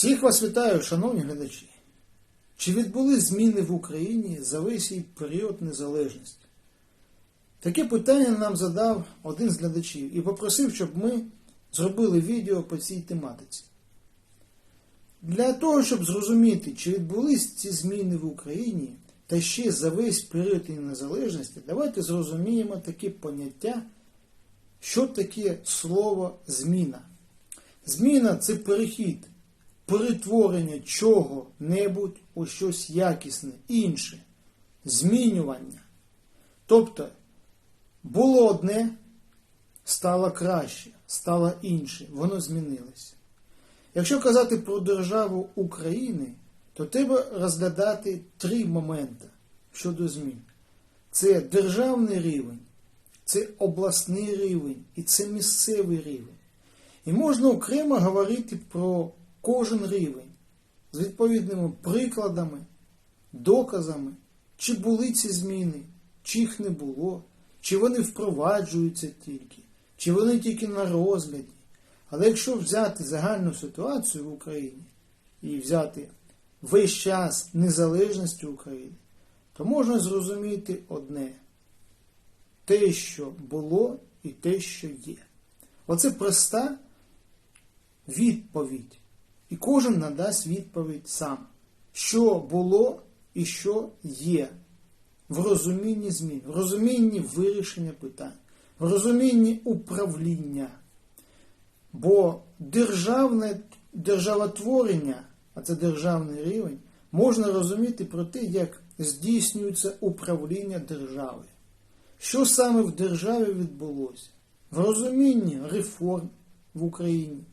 Всіх вас вітаю, шановні глядачі. Чи відбули зміни в Україні за весь період незалежності? Таке питання нам задав один з глядачів і попросив, щоб ми зробили відео по цій тематиці. Для того, щоб зрозуміти, чи відбулись ці зміни в Україні та ще за весь період її незалежності, давайте зрозуміємо таке поняття, що таке слово зміна. Зміна це перехід, перетворення чого-небудь у щось якісне, інше, змінювання. Тобто було одне, стало краще, стало інше, воно змінилося. Якщо казати про державу України, то треба розглядати три моменти щодо змін: це державний рівень, це обласний рівень і це місцевий рівень. І можна окремо говорити про кожен рівень з відповідними прикладами, доказами, чи були ці зміни, чи їх не було, чи вони впроваджуються тільки, чи вони тільки на розгляді. Але якщо взяти загальну ситуацію в Україні і взяти весь час незалежності України, то можна зрозуміти одне: те, що було, і те, що є. Оце проста відповідь. І кожен надасть відповідь сам, що було і що є в розумінні змін, в розумінні вирішення питань, в розумінні управління. Бо державне державотворення, а це державний рівень, можна розуміти про те, як здійснюється управління державою. Що саме в державі відбулося? В розумінні реформ в Україні.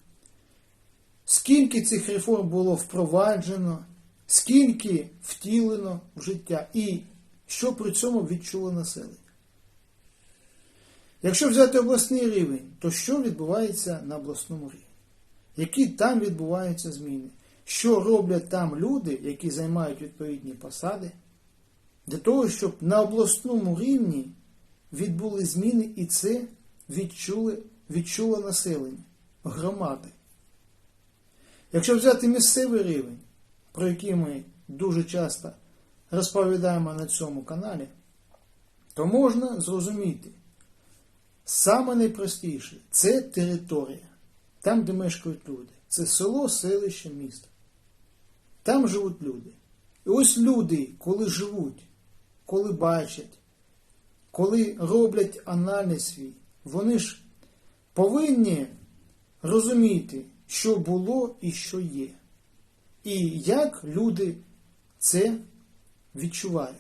Скільки цих реформ було впроваджено, скільки втілено в життя і що при цьому відчуло населення. Якщо взяти обласний рівень, то що відбувається на обласному рівні? Які там відбуваються зміни? Що роблять там люди, які займають відповідні посади, для того, щоб на обласному рівні відбули зміни і це відчули, відчуло населення, громади. Якщо взяти місцевий рівень, про який ми дуже часто розповідаємо на цьому каналі, то можна зрозуміти, саме найпростіше це територія, там, де мешкають люди. Це село, селище, місто. Там живуть люди. І ось люди, коли живуть, коли бачать, коли роблять аналіз свій, вони ж повинні розуміти, що було і що є. І як люди це відчувають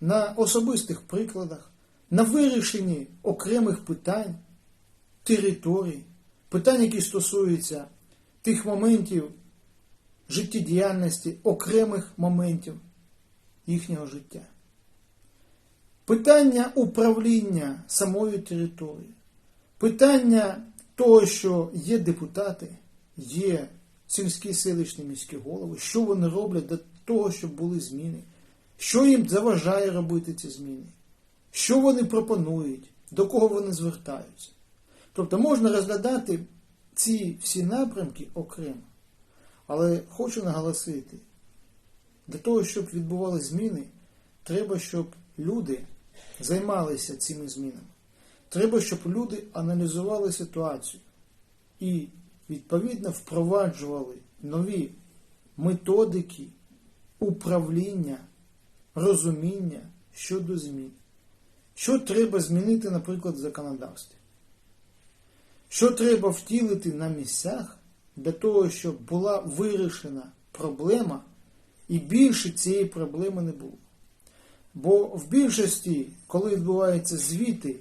на особистих прикладах, на вирішенні окремих питань, територій, питань, які стосуються тих моментів життєдіяльності, окремих моментів їхнього життя. Питання управління самою територією, питання того, що є депутати, є сільські селищні міські голови, що вони роблять для того, щоб були зміни, що їм заважає робити ці зміни, що вони пропонують, до кого вони звертаються. Тобто можна розглядати ці всі напрямки окремо. Але хочу наголосити, для того, щоб відбувалися зміни, треба, щоб люди займалися цими змінами. Треба, щоб люди аналізували ситуацію і, відповідно, впроваджували нові методики управління, розуміння щодо змін. Що треба змінити, наприклад, в законодавстві? Що треба втілити на місцях для того, щоб була вирішена проблема і більше цієї проблеми не було? Бо в більшості, коли відбуваються звіти,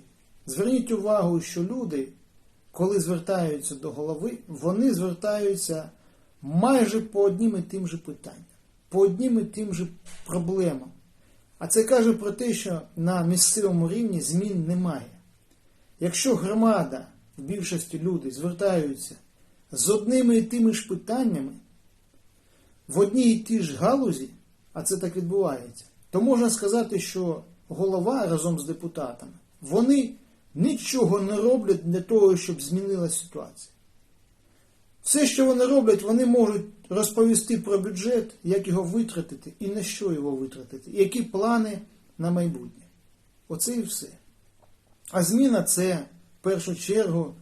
зверніть увагу, що люди, коли звертаються до голови, вони звертаються майже по одним і тим же питанням, по одним і тим же проблемам. А це каже про те, що на місцевому рівні змін немає. Якщо громада, в більшості люди звертаються з одними і тими ж питаннями, в одній і тій ж галузі, а це так відбувається, то можна сказати, що голова разом з депутатами, вони нічого не роблять для того, щоб змінилася ситуація. Все, що вони роблять, вони можуть розповісти про бюджет, як його витратити і на що його витратити, які плани на майбутнє. Оце і все. А зміна це в першу чергу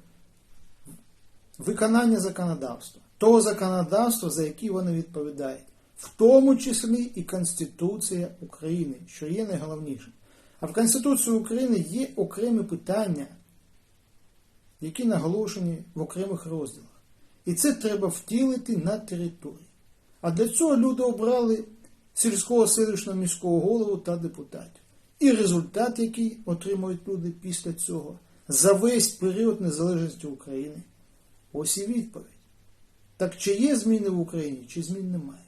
виконання законодавства, того законодавства, за яке вони відповідають, в тому числі і Конституція України, що є найголовнішим. А в Конституції України є окремі питання, які наголошені в окремих розділах. І це треба втілити на території. А для цього люди обрали сільського селищного міського голову та депутатів. І результат, який отримують люди після цього, за весь період незалежності України. Ось і відповідь. Так чи є зміни в Україні, чи змін немає?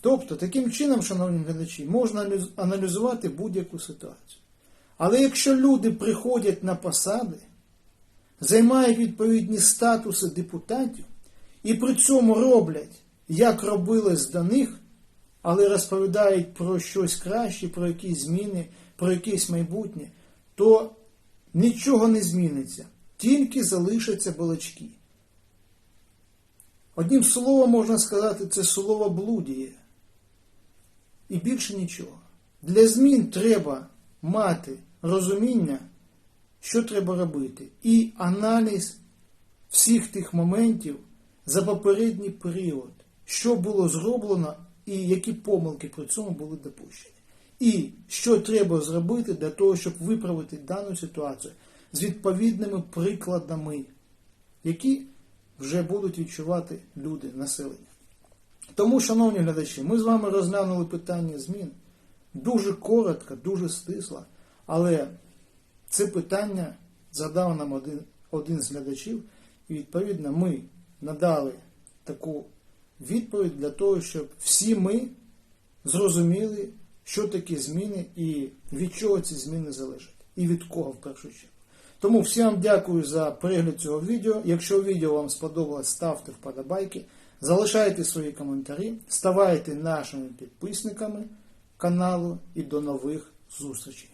Тобто, таким чином, шановні глядачі, можна аналізувати будь-яку ситуацію. Але якщо люди приходять на посади, займають відповідні статуси депутатів і при цьому роблять, як робилось до них, але розповідають про щось краще, про якісь зміни, про якесь майбутнє, то нічого не зміниться, тільки залишаться балачки. Одним словом можна сказати, це слово блудіє. І більше нічого. Для змін треба мати розуміння, що треба робити, і аналіз всіх тих моментів за попередній період, що було зроблено і які помилки при цьому були допущені. І що треба зробити для того, щоб виправити дану ситуацію з відповідними прикладами, які вже будуть відчувати люди, населення. Тому, шановні глядачі, ми з вами розглянули питання змін. Дуже коротко, дуже стисло, але це питання задав нам один, один з глядачів, і відповідно ми надали таку відповідь для того, щоб всі ми зрозуміли, що такі зміни і від чого ці зміни залежать, і від кого в першу чергу. Тому всім дякую за перегляд цього відео. Якщо відео вам сподобалось, ставте вподобайки, залишайте свої коментарі, ставайте нашими підписниками каналу і до нових зустрічей.